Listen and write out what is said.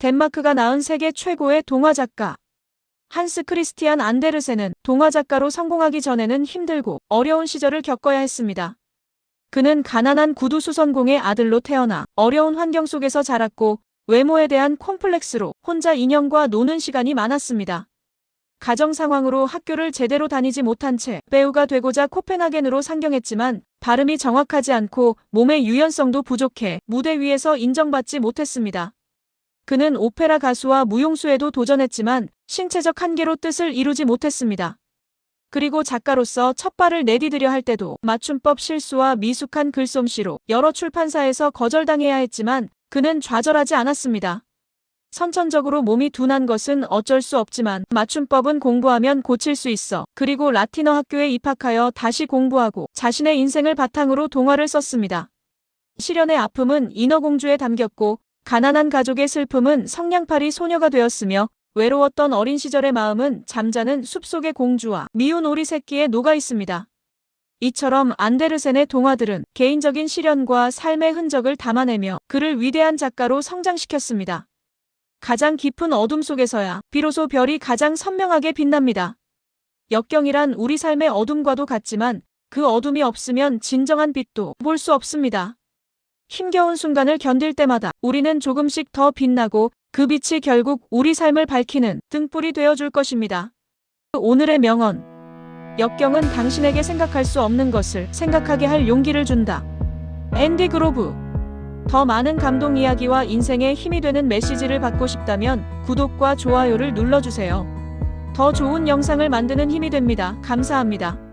덴마크가 낳은 세계 최고의 동화 작가. 한스 크리스티안 안데르센은 동화 작가로 성공하기 전에는 힘들고 어려운 시절을 겪어야 했습니다. 그는 가난한 구두수선공의 아들로 태어나 어려운 환경 속에서 자랐고 외모에 대한 콤플렉스로 혼자 인형과 노는 시간이 많았습니다. 가정 상황으로 학교를 제대로 다니지 못한 채 배우가 되고자 코펜하겐으로 상경했지만 발음이 정확하지 않고 몸의 유연성도 부족해 무대 위에서 인정받지 못했습니다. 그는 오페라 가수와 무용수에도 도전했지만 신체적 한계로 뜻을 이루지 못했습니다. 그리고 작가로서 첫 발을 내디디려 할 때도 맞춤법 실수와 미숙한 글솜씨로 여러 출판사에서 거절당해야 했지만 그는 좌절하지 않았습니다. 선천적으로 몸이 둔한 것은 어쩔 수 없지만 맞춤법은 공부하면 고칠 수 있어. 그리고 라틴어 학교에 입학하여 다시 공부하고 자신의 인생을 바탕으로 동화를 썼습니다. 시련의 아픔은 인어공주에 담겼고 가난한 가족의 슬픔은 성냥팔이 소녀가 되었으며 외로웠던 어린 시절의 마음은 잠자는 숲속의 공주와 미운 오리 새끼에 녹아 있습니다. 이처럼 안데르센의 동화들은 개인적인 시련과 삶의 흔적을 담아내며 그를 위대한 작가로 성장시켰습니다. 가장 깊은 어둠 속에서야 비로소 별이 가장 선명하게 빛납니다. 역경이란 우리 삶의 어둠과도 같지만 그 어둠이 없으면 진정한 빛도 볼 수 없습니다. 힘겨운 순간을 견딜 때마다 우리는 조금씩 더 빛나고 그 빛이 결국 우리 삶을 밝히는 등불이 되어줄 것입니다. 오늘의 명언. 역경은 당신에게 생각할 수 없는 것을 생각하게 할 용기를 준다. 앤디 그로브. 더 많은 감동 이야기와 인생에 힘이 되는 메시지를 받고 싶다면 구독과 좋아요를 눌러주세요. 더 좋은 영상을 만드는 힘이 됩니다. 감사합니다.